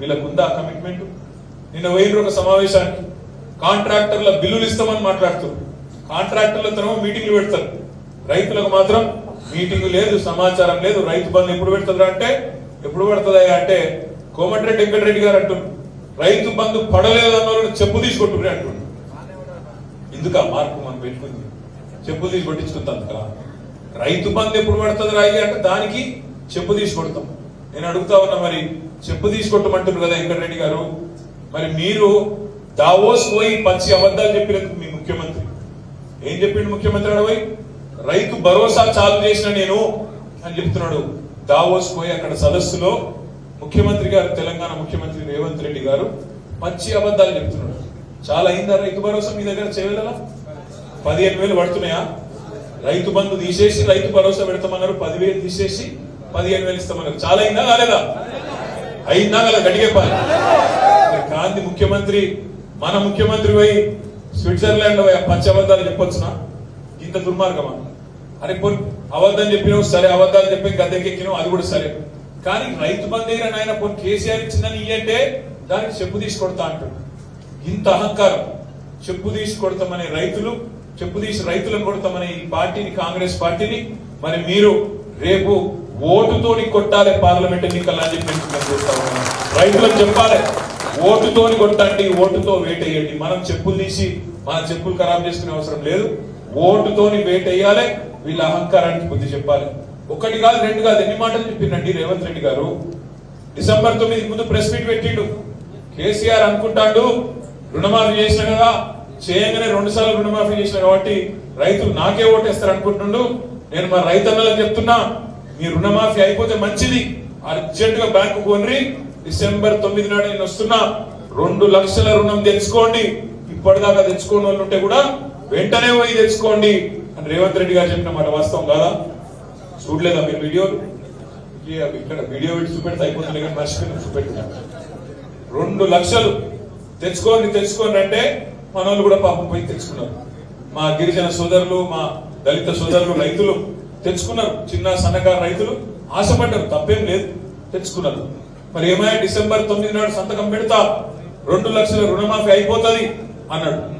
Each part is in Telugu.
వీళ్ళకు ఉందా కమిట్మెంట్ నిన్న పోయిన ఒక సమావేశానికి. కాంట్రాక్టర్ల బిల్లులు ఇస్తామని మాట్లాడుతారు కాంట్రాక్టర్లతో మీటింగ్లు పెడతారు. రైతులకు మాత్రం మీటింగ్ లేదు సమాచారం లేదు. రైతు బంధు ఎప్పుడు పెడుతుందా అంటే ఎప్పుడు పెడుతుందా అంటే కోమటిరెడ్డి వెంకటరెడ్డి గారు అంటున్నారు రైతు బంధు పడలేదు అన్న చెప్పు తీసుకొట్టుకుని అంటున్నారు ఎందుక మార్పు మనం పెట్టుకుంది? చెప్పు తీసి కొట్టించుకుంటాం రైతు బంధు ఎప్పుడు పెడుతుంది రాయి అంటే దానికి చెప్పు తీసి కొడతాం. నేను అడుగుతా ఉన్నా మరి చెప్పు తీసి కదా వెంకటరెడ్డి గారు. మరి మీరు దావోస్ పోయి పచ్చి అబద్ధాలు చెప్పినందుకు మీ ముఖ్యమంత్రి. ఏం చెప్పిండు ముఖ్యమంత్రి అడవై? రైతు భరోసా చాలు చేసిన నేను అని చెప్తున్నాడు దావోస్ పోయి అక్కడ సదస్సులో ముఖ్యమంత్రి గారు తెలంగాణ ముఖ్యమంత్రి రేవంత్ రెడ్డి గారు పచ్చి అబద్ధాలు చెప్తున్నాడు. చాలా అయిందా రైతు భరోసా మీ దగ్గర చేయగలరా పదిహేను వేలు పడుతున్నాయా? రైతు బంధు తీసేసి రైతు భరోసా పెడతామన్నారు పదివేలు తీసేసి పదిహేను వేలు ఇస్తామన్నారు. చాలా అయిందా కాలేదా? అయిందా కదా గడిగే గాంధీ ముఖ్యమంత్రి మన ముఖ్యమంత్రి పోయి స్విట్జర్లాండ్ పోయి ఆ పచ్చి అబద్ధాలు చెప్పొచ్చునా? ఇంత దుర్మార్గమా? అరే పోనీ అబద్ధం చెప్పినావు సరే అబద్ధాలు చెప్పి గద్దెకెక్కినావు అది కూడా సరే. కానీ రైతు బంధు అయిన నాయన పోనీ కేసీఆర్ ఇచ్చిందని ఇయ్యంటే దానికి చెప్పు తీసి కొడతా అంటాడు ఇంత అహంకారం. చెప్పు తీసి కొడతామనే రైతులు చెప్పు తీసి రైతులను కొడతామనే ఈ పార్టీని కాంగ్రెస్ పార్టీని మరి మీరు రేపు ఓటుతోని కొట్టాలి పార్లమెంట్ ఎన్నికల్లో అని చెప్పి చేస్తా ఉన్నాను. రైతులకు చెప్పాలి ఓటుతోని కొట్టండి ఓటుతో వేటేయండి. మనం చెప్పులు తీసి మన చెప్పులు ఖరాబ్ చేసుకునే అవసరం లేదు. ఓటుతోని వేటేయాలి వీళ్ళ అహంకారానికి బుద్ధి చెప్పాలి. ఒకటి కాదు రెండు కాదు ఎన్ని మాటలు చెప్పిండండి రేవంత్ రెడ్డి గారు? డిసెంబర్ తొమ్మిది ముందు ప్రెస్ మీట్ పెట్టిండు. కేసీఆర్ అనుకుంటాడు రుణమాఫీ చేసిన కదా. చేయగానే రెండు సార్లు రుణమాఫీ చేసిన కాబట్టి రైతులు నాకే ఓటేస్తారు అనుకుంటుండు నేను మా రైతన్నలకు చెప్తున్నా మీ రుణమాఫీ అయిపోతే మంచిది. అర్జెంట్గా బ్యాంకు కొనరి. డిసెంబర్ తొమ్మిది నాడు నేను వస్తున్నా. రెండు లక్షల రుణం తెచ్చుకోండి. ఇప్పటిదాకా తెచ్చుకోని వాళ్ళు ఉంటే కూడా వెంటనే పోయి తెచ్చుకోండి. అని రేవంత్ రెడ్డి గారు చెప్పిన మాట వాస్తవం కాదా? చూడలేదా మీరు వీడియో? ఇక్కడ వీడియో పెట్టి చూపెడితే అయిపోతుంది కానీ మర్చిపోయిన చూపెట్టినాను రెండు లక్షలు తెచ్చుకోండి తెచ్చుకోండి అంటే మనోళ్ళు కూడా పాపం పోయి తెచ్చుకున్నారు. మా గిరిజన సోదరులు మా దళిత సోదరులు రైతులు తెచ్చుకున్నారు. చిన్న సన్నకారు రైతులు ఆశపడ్డారు. తప్పేం లేదు. తెచ్చుకున్నారు. మరి ఏమైనా డిసెంబర్ తొమ్మిది నాడు సంతకం పెడతా రెండు లక్షల రుణమాఫీ అయిపోతుంది అన్నాడు.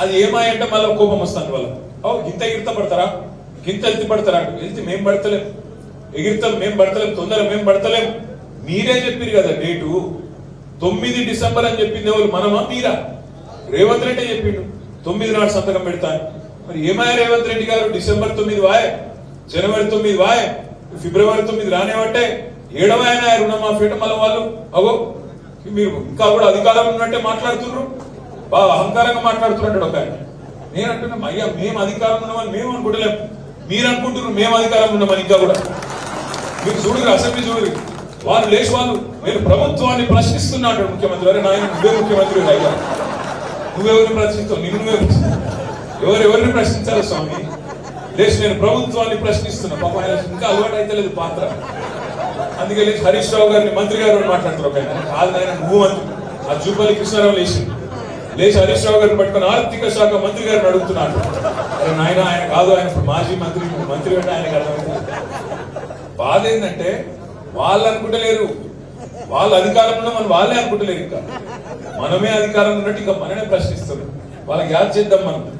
అది ఏమాయంటే మళ్ళీ కోపం వస్తాను వాళ్ళ అవు గింత ఎగిరిత పడతారా? గింత ఎత్తి పడతారా? వెళ్తే మేం పడతలేం. ఎగిరితం మేం పడతలేం. తొందర మేం పడతలేం. మీరే చెప్పారు కదా డేటు. తొమ్మిది డిసెంబర్ అని చెప్పింది ఎవరు? మనమా? మీరా? రేవంత్ రెడ్డి చెప్పిండు. తొమ్మిది నాడు సంతకం పెడతాను మరి ఏమాయ రేవంత్ రెడ్డి గారు? డిసెంబర్ తొమ్మిది వాయ్ జనవరి తొమ్మిది వాయ్ ఫిబ్రవరి తొమ్మిది రానివ్వంటే ఏడవ రుణమాఫీ మళ్ళీ వాళ్ళు అగో మీరు ఇంకా కూడా అధికారం ఉన్నట్టే మాట్లాడుతున్నారు. బాగా అహంకారంగా మాట్లాడుతున్నాడు ఒక ఆయన. నేను అంటున్నా అయ్యా మేము అధికారం ఉన్నామని మేము అనుకుంటలేం. మీరు అనుకుంటున్నారు మేము అధికారం ఉన్నామని ఇంకా కూడా. మీరు చూడరు అసెంబ్లీ చూడరు. వాళ్ళు లేచి వాళ్ళు నేను ప్రభుత్వాన్ని ప్రశ్నిస్తున్నాడు ముఖ్యమంత్రి. అరే నాయన నువ్వే ముఖ్యమంత్రి అయ్యా నువ్వెవరిని ప్రశ్నిస్తావు? నిన్ను నువ్వే ఎవరెవరిని ప్రశ్నించాలి ప్రశ్నించారు స్వామి? లేచి నేను ప్రభుత్వాన్ని ప్రశ్నిస్తున్నా. పాప ఆయన ఇంకా అలవాటు అయితే లేదు పాత్ర. అందుకే లేచి హరీష్ రావు గారిని మంత్రి గారు అని మాట్లాడుతున్నారు ఒక ఆయన. కాదు ఆయన నువ్వు మంత్రి ఆ జూపల్లి కృష్ణారావు లేచి లేచి హరీష్ రావు గారిని పట్టుకొని ఆర్థిక శాఖ మంత్రి గారిని అడుగుతున్నాడు. అరే నాయన ఆయన కాదు ఆయన మాజీ మంత్రి మంత్రి అంటే ఆయనకు అర్థమైంది. బాధ ఏంటంటే వాళ్ళు అనుకుంటలేరు. వాళ్ళ అధికారంలో మనం వాళ్ళే అనుకుంటలేరు ఇంకా. మనమే అధికారం ఉన్నట్టు ఇంకా మనమే ప్రశ్నిస్తున్నాం వాళ్ళకి యాద్ చేద్దాం మనం.